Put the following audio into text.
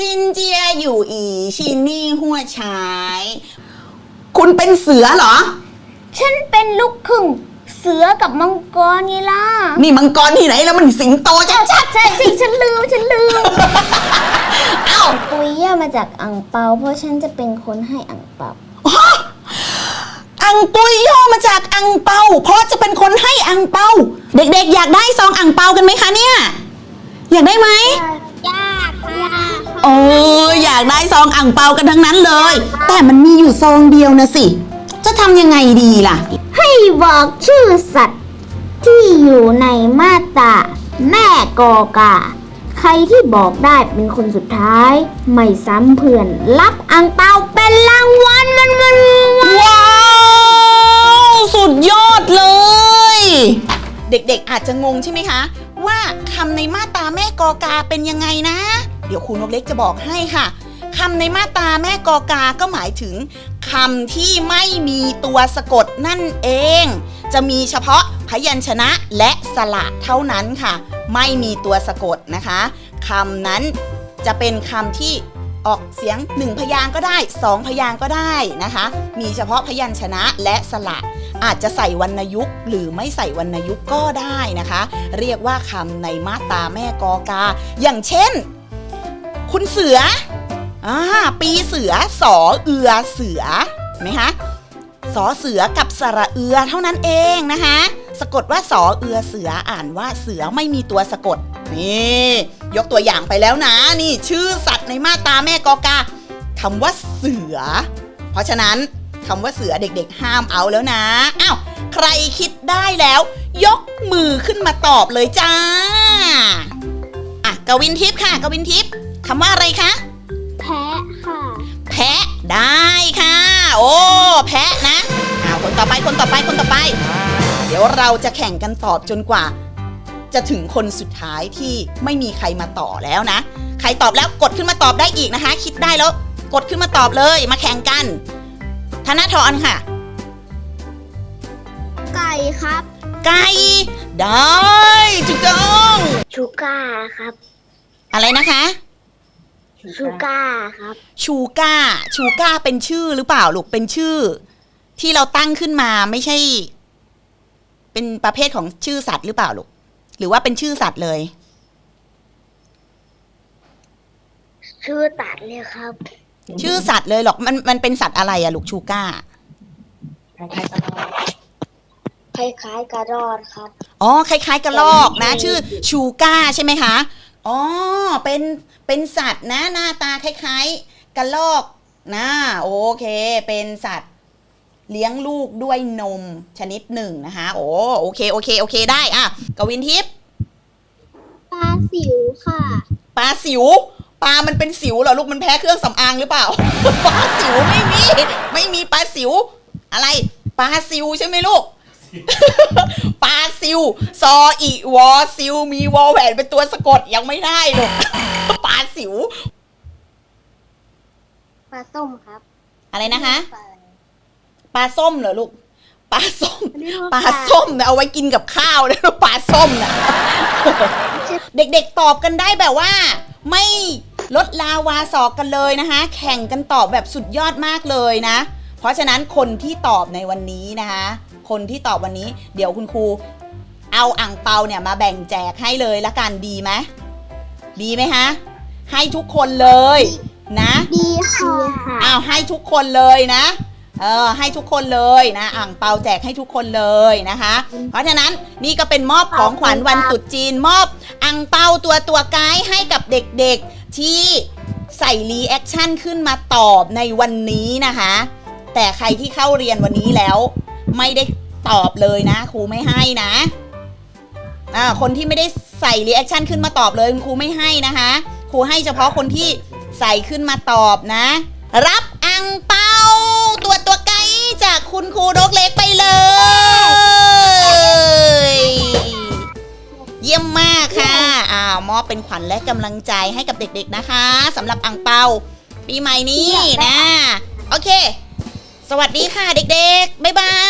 ซินเจียอยู่อีชินนี่หัวชายคุณเป็นเสือเหรอ ฉันเป็นลูกครึ่งเสือกับมังกรไงล่ะ นี่มังกรที่ไหนแล้วมันสิงโตชัดใช่สิฉันลืมฉันลืมๆเอ้า ปุยย่ามาจากอ่างเปา เพราะฉันจะเป็นคนให้อ่างเปา อังปุยย่อมาจากอังเปาเพราะจะเป็นคนให้อังเปา เด็กๆ อยากได้ซองอังเปากันไหมคะเนี่ย อยากได้ไหมยากยากโอ้ยอยากได้ซองอังเปากันทั้งนั้นเลย แต่มันมีอยู่ซองเดียวนะสิ จะทำยังไงดีล่ะ ให้บอกชื่อสัตว์ ที่อยู่ในมาตราแม่กอกา ใครที่บอกได้เป็นคนสุดท้าย ไม่ซ้ำเพื่อน รับอ่างเปาเป็นรางวัลมันมันว้าว สุดยอดเลย เด็กๆอาจจะงงใช่ไหมคะ ว่าคำในมาตราแม่กอกาเป็นยังไงนะ เดี๋ยวครูนกเล็กจะบอกให้ค่ะคำในมาตราแม่กอกา ก็หมายถึงคำที่ไม่มีตัวสะกดนั่นเอง จะมีเฉพาะพยัญชนะและสระเท่านั้นค่ะ ไม่มีตัวสะกดนะคะคำนั้นจะเป็นคำที่ออกเสียงหนึ่งพยางก็ได้สองพยางก็ได้นะคะ มีเฉพาะพยัญชนะและสระอาจจะใส่วรรณยุกต์ หรือไม่ใส่วรรณยุกต์ก็ได้นะคะ เรียกว่าคำในมาตราแม่กอกา อย่างเช่น คุณเสืออ่าปีเสือสอเอือเสือไหมคะสอเสือกับสระเอือเท่านั้นเองนะคะ สะกดว่าสอเอือเสืออ่านว่าเสือไม่มีตัวสะกดนี่ยกตัวอย่างไปแล้วนะ นี่ชื่อสัตว์ในมาตาแม่กอกาคำว่าเสือ เพราะฉะนั้นคำว่าเสือเด็กๆ ห้ามเอาแล้วนะอ้าวใครคิดได้แล้ว ยกมือขึ้นมาตอบเลยจ้าอะกวินทิพย์ค่ะกวินทิพย์ คำว่าอะไรคะ แพ้ค่ะ แพะได้ค่ะ โอ้แพะนะอ้าวคนต่อไปคนต่อไปคนต่อไป เดี๋ยวเราจะแข่งกันตอบจนกว่า จะถึงคนสุดท้ายที่ไม่มีใครมาต่อแล้วนะ ใครตอบแล้วกดขึ้นมาตอบได้อีกนะคะ คิดได้แล้ว กดขึ้นมาตอบเลยมาแข่งกันธนทรค่ะ ไก่ครับ ไก่ได้ถูกต้องชูก้าครับ อะไรนะคะ ชูก้าครับ ชูก้า ชูก้าเป็นชื่อหรือเปล่าลูกเป็นชื่อ ที่เราตั้งขึ้นมาไม่ใช่ เป็นประเภทของชื่อสัตว์หรือเปล่าลูกหรือว่าเป็นชื่อสัตว์เลย ชื่อตัดเลยครับ ชื่อสัตว์เลยหรอกมันมันเป็นสัตว์อะไรอะลูกชูก้าคล้ายๆกระรอดครับ อ๋อ คล้ายๆกระรอกนะ ชื่อชูก้าใช่ไหมคะ อ๋อเป็นเป็นสัตว์นะ หน้าตาคล้ายๆกระรอกนะโอเค เป็นสัตว์ เลี้ยงลูกด้วยนมชนิดหนึ่งนะคะ โอ้โอเคโอเคโอเคได้อะกวินทิพย์ปลาสิวค่ะ ปลาสิวปลามันเป็นสิวเหรอลูกมันแพ้เครื่องสำอางหรือเปล่าปลาสิวไม่มี ไม่มีปลาสิว อะไรปลาสิวใช่ไหมลูก ปลาซิว ซออีวอซิว มีวอแหวนเป็นตัวสะกดยังไม่ได้ลูกปลาสิว ปลาส้มครับอะไรนะคะ ปลาส้มเหรอลูก ปลาส้มปลาส้มนะเอาไว้กินกับข้าวนะลูกปลาส้มนะเด็กๆตอบกันได้แบบว่า ไม่ลดลาวาสอกกันเลยนะคะ แข่งกันตอบแบบสุดยอดมากเลยนะ เพราะฉะนั้นคนที่ตอบในวันนี้นะคะ คนที่ตอบวันนี้ เดี๋ยวคุณครูเอาอ่างเปาเนี่ยมาแบ่งแจกให้เลยละกันดีไหมดีไหมคะให้ทุกคนเลยนะ ดีค่ะอ้าวให้ทุกคนเลยนะเออให้ทุกคนเลยนะอ่างเปาแจกให้ทุกคนเลยนะคะ เพราะฉะนั้นนี่ก็เป็นมอบของขวัญวันตรุษจีน มอบอ่างเปาตัวตัวไกด์ให้กับเด็กๆที่ใส่รีแอคชั่นขึ้นมาตอบในวันนี้นะคะ แต่ใครที่เข้าเรียนวันนี้แล้ว ไม่ได้ ตอบเลยนะ ครูไม่ให้นะอ่าคนที่ไม่ได้ใส่รีแอคชั่นขึ้นมาตอบเลยครูไม่ให้นะคะ ครูให้เฉพาะคนที่ใส่ขึ้นมาตอบนะ รับอังเปาตัวตัวไกด์จากคุณครูนกเล็กไปเลย เยี่ยมมากค่ะอ้าวมอบเป็นขวัญและกำลังใจให้กับเด็กๆนะคะสำหรับอังเปาปีใหม่นี้นะ โอเค สวัสดีค่ะเด็กๆ บ๊ายบาย